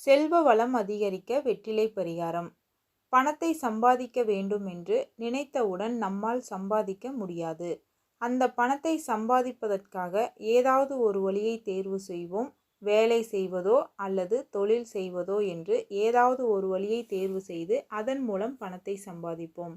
செல்வ வளம் அதிகரிக்க வெற்றிலை பரிகாரம். பணத்தை சம்பாதிக்க வேண்டும் என்று நினைத்தவுடன் நம்மால் சம்பாதிக்க முடியாது. அந்த பணத்தை சம்பாதிப்பதற்காக ஏதாவது ஒரு வழியை தேர்வு செய்வோம். வேலை செய்வதோ அல்லது தொழில் செய்வதோ என்று ஏதாவது ஒரு வழியை தேர்வு செய்து அதன் மூலம் பணத்தை சம்பாதிப்போம்.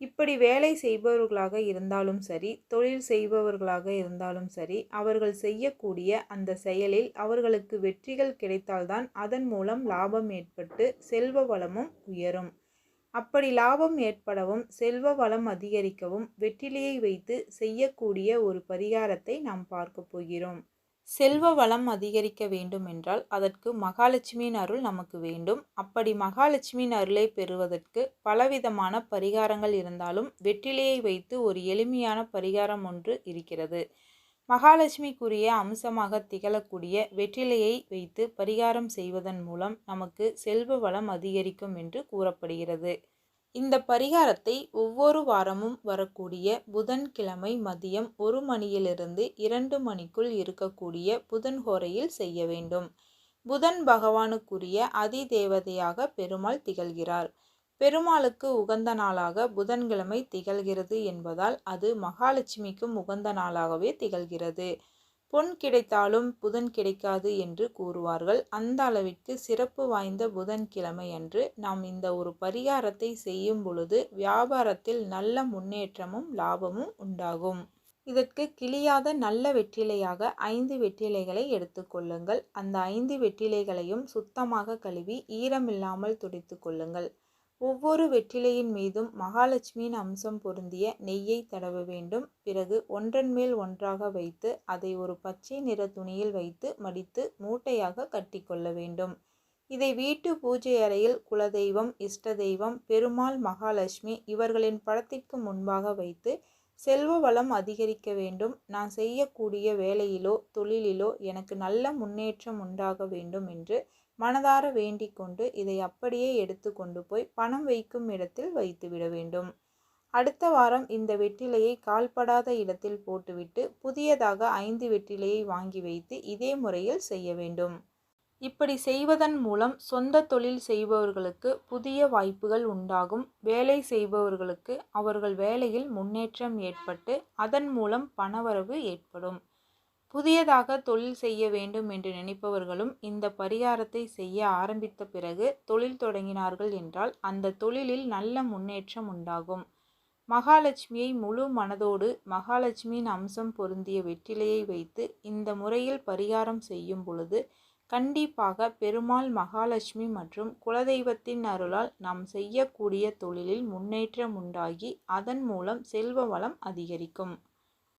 இப்படி வேலை செய்பவர்களாக இருந்தாலும் சரி தொழில் செய்பவர்களாக இருந்தாலும் சரி அவர்கள் செய்யக்கூடிய அந்த செயலில் அவர்களுக்கு வெற்றிகள் கிடைத்தால்தான் அதன் மூலம் லாபம் ஏற்பட்டு செல்வ வளமும் உயரும். அப்படி லாபம் ஏற்படவும் செல்வ வளம் அதிகரிக்கவும் வெற்றிலையை வைத்து செய்யக்கூடிய ஒரு பரிகாரத்தை நாம் பார்க்க போகிறோம். செல்வ வளம் அதிகரிக்க வேண்டும் என்றால் அதற்கு மகாலட்சுமியின் அருள் நமக்கு வேண்டும். அப்படி மகாலட்சுமியின் அருளை பெறுவதற்கு பலவிதமான பரிகாரங்கள் இருந்தாலும் வெற்றிலையை வைத்து ஒரு எளிமையான பரிகாரம் ஒன்று இருக்கிறது. மகாலட்சுமிக்குரிய அம்சமாக திகழக்கூடிய வெற்றிலையை வைத்து பரிகாரம் செய்வதன் மூலம் நமக்கு செல்வ வளம் அதிகரிக்கும் என்று கூறப்படுகிறது. இந்த பரிகாரத்தை ஒவ்வொரு வாரமும் வரக்கூடிய புதன்கிழமை மதியம் ஒரு மணியிலிருந்து இரண்டு மணிக்குள் இருக்கக்கூடிய புதன் ஹோரையில் செய்ய வேண்டும். புதன் பகவானுக்குரிய அதி தேவதையாக பெருமாள் திகழ்கிறார். பெருமாளுக்கு உகந்த நாளாக புதன்கிழமை திகழ்கிறது என்பதால் அது மகாலட்சுமிக்கும் உகந்த நாளாகவே திகழ்கிறது. பொன் கிடைத்தாலும் புதன் கிடைக்காது என்று கூறுவார்கள். அந்த அளவிற்கு சிறப்பு வாய்ந்த புதன்கிழமை அன்று நாம் இந்த ஒரு பரிகாரத்தை செய்யும் பொழுது வியாபாரத்தில் நல்ல முன்னேற்றமும் லாபமும் உண்டாகும். இதற்கு கிளியாத நல்ல வெற்றிலையாக ஐந்து வெற்றிலைகளை எடுத்துக்கொள்ளுங்கள் அந்த ஐந்து வெற்றிலைகளையும் சுத்தமாக கழுவி ஈரமில்லாமல் துடைத்து கொள்ளுங்கள். ஒவ்வொரு வெற்றிலையின் மீதும் மகாலட்சுமியின் அம்சம் பொருந்திய நெய்யை தடவ வேண்டும். பிறகு ஒன்றன் மேல் ஒன்றாக வைத்து அதை ஒரு பச்சை நிற துணியில் வைத்து மடித்து மூட்டையாக கட்டிக்கொள்ள வேண்டும். இதை வீட்டு பூஜை அறையில் குலதெய்வம் இஷ்ட தெய்வம் பெருமாள் மகாலட்சுமி இவர்களின் படத்திற்கு முன்பாக வைத்து செல்வ வளம் அதிகரிக்க வேண்டும். நான் செய்யக்கூடிய வேலையிலோ தொழிலிலோ எனக்கு நல்ல முன்னேற்றம் உண்டாக வேண்டும் என்று மனதார வேண்டிக் கொண்டு இதை அப்படியே எடுத்து கொண்டு போய் பணம் வைக்கும் இடத்தில் வைத்துவிட வேண்டும். அடுத்த வாரம் இந்த வெற்றிலையை கால்படாத இடத்தில் போட்டுவிட்டு புதியதாக ஐந்து வெற்றிலையை வாங்கி வைத்து இதே முறையில் செய்ய வேண்டும். இப்படி செய்வதன் மூலம் சொந்த தொழில் செய்பவர்களுக்கு புதிய வாய்ப்புகள் உண்டாகும். வேலை செய்பவர்களுக்கு அவர்கள் வேலையில் முன்னேற்றம் ஏற்பட்டு அதன் மூலம் பணவரவு ஏற்படும். புதியதாக தொழில் செய்ய வேண்டும் என்று நினைப்பவர்களும் இந்த பரிகாரத்தை செய்ய ஆரம்பித்த பிறகு தொழில் தொடங்கினார்கள் என்றால் அந்த தொழிலில் நல்ல முன்னேற்றம் உண்டாகும். மகாலட்சுமியை முழு மனதோடு மகாலட்சுமியின் அம்சம் பொருந்திய வெற்றிலையை வைத்து இந்த முறையில் பரிகாரம் செய்யும் பொழுது கண்டிப்பாக பெருமாள் மகாலட்சுமி மற்றும் குலதெய்வத்தின் அருளால் நாம் செய்யக்கூடிய தொழிலில் முன்னேற்றம் உண்டாகி அதன் மூலம் செல்வ வளம் அதிகரிக்கும்.